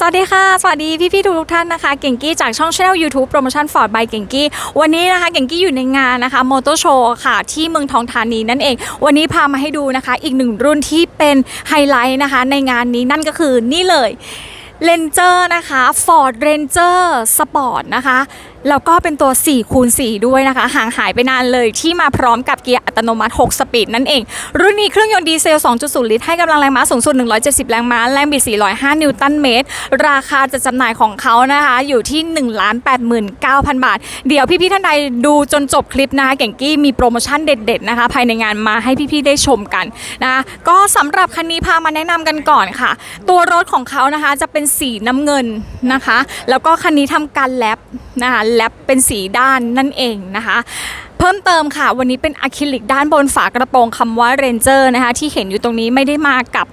สวัสดีค่ะ สวัสดีพี่ๆทุกท่านนะคะ เก่งกี้จากช่องช anel YouTube Promotion Ford by เก่งกี้ วันนี้นะคะ เก่งกี้อยู่ในงานนะคะมอเตอร์โชว์ค่ะ ที่เมืองทองธานีนั่นเอง วันนี้พามาให้ดูนะคะ อีกหนึ่งรุ่นที่เป็นไฮไลท์นะคะ ในงานนี้นั่นก็คือนี่เลยเรนเจอร์นะคะ Ford Ranger Sport นะคะ แล้วก็เป็นตัว4คูณ4ด้วยนะคะ ห่างหายไปนานเลยที่มาพร้อมกับเกียร์อัตโนมัติ 6 สปีดนั่นเอง รุ่นนี้เครื่องยนต์ดีเซล 2.0 ลิตรให้กำลังแรงม้าสูงสุด 170 แรงม้า แรงบิด 405 นิวตันเมตร ราคาจะจำหน่ายของเขานะคะ อยู่ที่ 1,89,000 บาท เดี๋ยวพี่ๆท่านใดดูจนจบคลิปนะคะ เก่งกี้มีโปรโมชั่นเด็ด ๆ นะคะ ภายในงานมาให้พี่ๆได้ชมกันนะคะก็สำหรับคันนี้พามาแนะนำกันก่อนค่ะ ตัวรถของเขานะคะจะเป็นสีน้ำเงินนะคะ แล้วก็คันนี้ทำการแลบนะคะแลบเป็นสีด้านนั่นเองนะคะ เพิ่มเติมค่ะ วันนี้เป็นอะคริลิกด้านบนฝากระโปรงคำว่า Ranger นะคะที่เห็นอยู่ตรงนี้ไม่ได้มากับ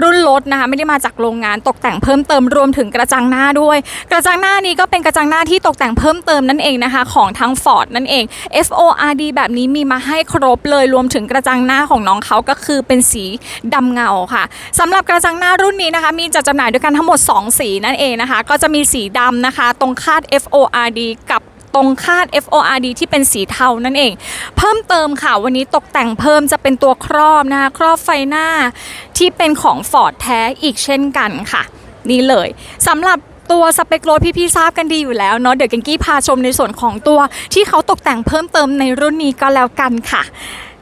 รุ่นรถนะคะ ไม่ได้มาจากโรงงานตกแต่งเพิ่มเติมรวมถึงกระจังหน้าด้วย กระจังหน้านี้ก็เป็นกระจังหน้าที่ตกแต่งเพิ่มเติมนั่นเองนะคะ ของทั้ง Ford นั่นเอง FORD แบบนี้มีมาให้ครบเลยรวมถึงกระจังหน้าของน้องเขาก็คือเป็นสีดำเงาค่ะสำหรับกระจังหน้ารุ่นนี้นะคะ มีจัดจำหน่ายด้วยกันทั้งหมด 2 สีนั่นเองนะคะ ก็จะมีสีดำนะคะ ตรงคาด FORD กับ ตรงคาด FORD ที่เป็นสีเทานั่นเอง เพิ่มเติมค่ะวันนี้ตกแต่งเพิ่มจะเป็นตัวครอบนะคะครอบไฟหน้าที่เป็นของ Ford แท้อีกเช่นกันค่ะ นี่เลยสำหรับ ตัวสเปครถพี่ๆทราบกันดีอยู่แล้วเนาะเดี๋ยวกังกี้พาชมในส่วนของตัวที่เขาตกแต่งเพิ่มเติมในรุ่นนี้ก็แล้วกันค่ะ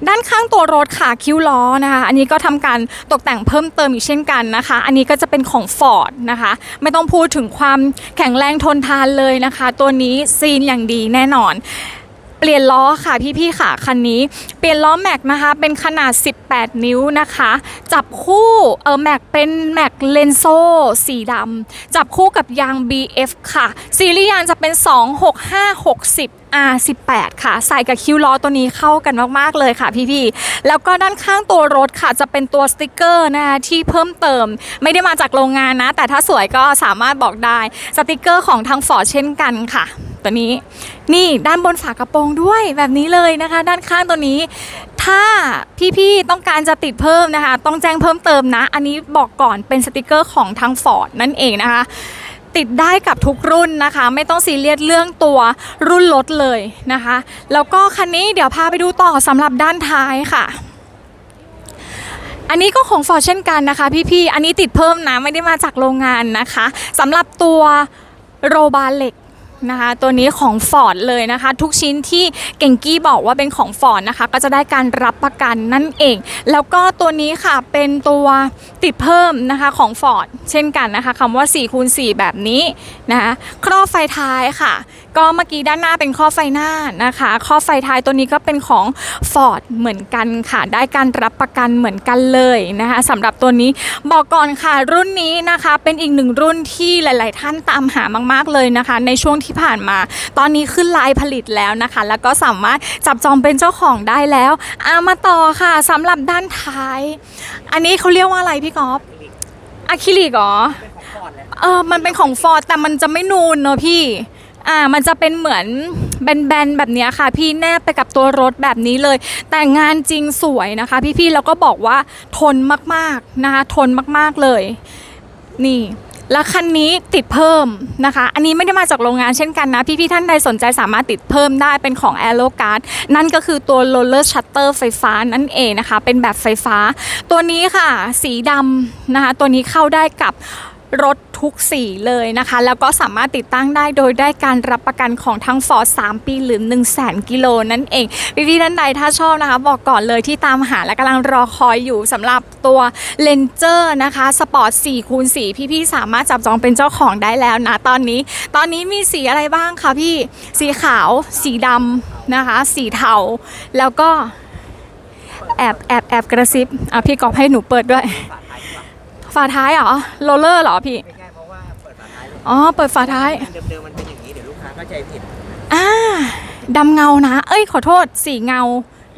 ด้านข้างตัวรถค่ะคิ้วล้อนะคะ อันนี้ก็ทำการตกแต่งเพิ่มเติมอีกเช่นกันนะคะ อันนี้ก็จะเป็นของ Ford นะคะ ไม่ต้องพูดถึงความแข็งแรงทนทานเลยนะคะ ตัวนี้ซีนอย่างดีแน่นอน ปลี่ยนล้อค่ะพี่ๆค่ะคันนี้ เปลี่ยนล้อแม็กนะคะ เป็นขนาด 18 นิ้วนะคะ จับคู่เออแม็กเป็นแม็กเลนโซสีดำจับคู่กับยาง BF ค่ะ ซีรีส์ยางจะเป็น 26560 R18 ค่ะ ใส่กับคิ้วล้อตัวนี้เข้ากันมาก ๆ เลยค่ะพี่ๆ แล้วก็ด้านข้างตัวรถค่ะ จะเป็นตัวสติกเกอร์นะคะที่เพิ่มเติม ไม่ได้มาจากโรงงานนะ แต่ถ้าสวยก็สามารถบอกได้ สติกเกอร์ของทางฟอร์เช่นกันค่ะ ตัวนี้ นี่ด้านบนฝากระโปรงด้วยแบบนี้เลยนะคะ ด้านข้างตัวนี้ ถ้าพี่ๆต้องการจะติดเพิ่มนะคะ ต้องแจ้งเพิ่มเติมนะ อันนี้บอกก่อนเป็นสติกเกอร์ของทางฟอร์ดนั่นเองนะคะติดได้กับทุกรุ่นนะคะ ไม่ต้องซีเรียสเรื่องตัวรุ่นรถเลยนะคะ แล้วก็คันนี้เดี๋ยวพาไปดูต่อสำหรับด้านท้ายค่ะ อันนี้ก็ของฟอร์ดเช่นกันนะคะ พี่ๆอันนี้ติดเพิ่มนะไม่ได้มาจากโรงงานนะคะสำหรับตัวโรบาเหล็ก นะคะ ตัวนี้ของ Ford เลยนะคะ ทุกชิ้นที่เก่งกี้บอกว่าเป็นของ Ford นะคะ ก็จะได้การรับประกันนั่นเอง แล้วก็ตัวนี้ค่ะเป็นตัวติดเพิ่มนะคะของ Ford เช่นกันนะคะคำว่า4คูณ4แบบนี้นะคะครอบไฟท้ายค่ะ ก็เมื่อกี้ด้านหน้าเป็นครอบไฟหน้านะคะครอบไฟท้ายตัวนี้ก็เป็นของ Ford เหมือนกันค่ะ ได้การรับประกันเหมือนกันเลยนะคะสำหรับตัวนี้บอกก่อนค่ะรุ่นนี้นะคะเป็นอีกหนึ่งรุ่นที่หลาย ๆ ท่านตามหามาก ๆ เลยนะคะ ในช่วงที่ผ่านมา ตอนนี้ขึ้นลายผลิตแล้วนะคะ แล้วก็สามารถจับจองเป็นเจ้าของได้แล้วอามาต่อค่ะสำหรับด้านท้าย อันนี้เขาเรียกว่าอะไรพี่กอล์ฟอะคริลิกเหรอเออมันเป็นของฟอร์ดแต่มันจะไม่นูนเนอะพี่อ่ามันจะเป็นเหมือนแบนๆแบบเนี้ยค่ะ พี่แนบไปกับตัวรถแบบนี้เลย แต่งานจริงสวยนะคะ พี่ๆแล้วก็บอกว่าทนมากๆนะคะทนมากๆเลย นี่ แล้วคันนี้ติดเพิ่มนะคะ อันนี้ไม่ได้มาจากโรงงานเช่นกันนะ พี่ๆท่านใดสนใจสามารถติดเพิ่มได้เป็นของ a e r o Guard นั่นก็คือตัว roller shutter ไฟฟ้านั่นเองนะคะ เป็นแบบไฟฟ้า ตัวนี้ค่ะ สีดำนะคะ ตัวนี้เข้าได้กับ รถทุกสีเลยนะคะ แล้วก็สามารถติดตั้งได้โดยได้การรับประกันของทั้ง Ford 3ปีหรือ 1 0 0 0 0แกิโลนั่นเองพี่ๆท่านใดถ้าชอบนะคะ บอกก่อนเลยที่ตามหาและกำลังรอคอยอยู่สำหรับตัว Ranger นะคะสปอร์ต4คูณ4พี่ๆสามารถจับจองเป็นเจ้าของได้แล้วนะตอนนี้ ตอนนี้มีสีอะไรบ้างคะพี่สีขาว สีดำนะคะ สีเทาแล้วก็แอบแอบแอบกระซิบอะพี่กอบให้หนูเปิดด้วย ฝาท้ายเหรอโรลเลอร์เหรอพี่ ไม่ใช่เพราะว่าเปิดฝาท้ายอ๋อ เปิดฝาท้ายเดิมๆมันเป็นอย่างนี้เดี๋ยวลูกค้าเข้าใจผิดอ่าดำเงานะ เอ้ยขอโทษ สีเงา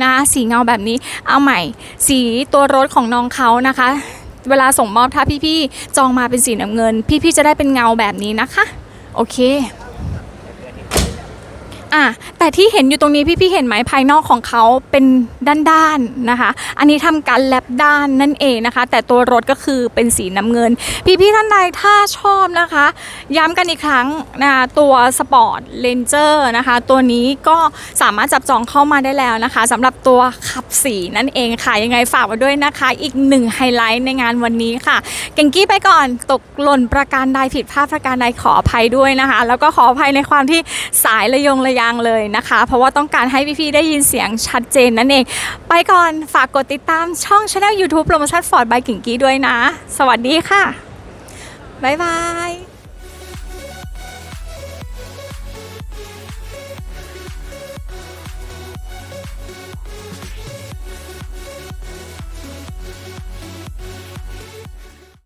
นะสีเงาแบบนี้ เอาใหม่ สีตัวรถของน้องเขานะคะ เวลาส่งมอบถ้าพี่ๆจองมาเป็นสีน้ำเงิน พี่ๆจะได้เป็นเงาแบบนี้นะคะ โอเค อะ แต่ที่เห็นอยู่ตรงนี้พี่ๆเห็นไหมภายนอกของเขาเป็นด้านๆนะคะ อันนี้ทำการแลบด้านนั่นเองนะคะ แต่ตัวรถก็คือเป็นสีน้ำเงิน พี่ๆท่านใดถ้าชอบนะคะ ย้ำกันอีกครั้งนะตัวสปอร์ตเลนเจอร์นะคะ ตัวนี้ก็สามารถจับจองเข้ามาได้แล้วนะคะสำหรับตัวขับสีนั่นเองค่ะยังไงฝากไว้ด้วยนะคะ อีกหนึ่งไฮไลท์ในงานวันนี้ค่ะ เก่งกี้ไปก่อนตกหล่นประการใดผิดพลาดประการใดขออภัยด้วยนะคะ แล้วก็ขออภัยในความที่สายระยงระยางเลยนะคะ เพราะว่าต้องการให้พี่ๆได้ยินเสียงชัดเจนนั่นเอง ไปก่อนฝากกดติดตามช่องช anel YouTube โปรโมชั่นฟอร์ดบายเก่งกี้ด้วยนะ สวัสดีค่ะ บ๊ายบาย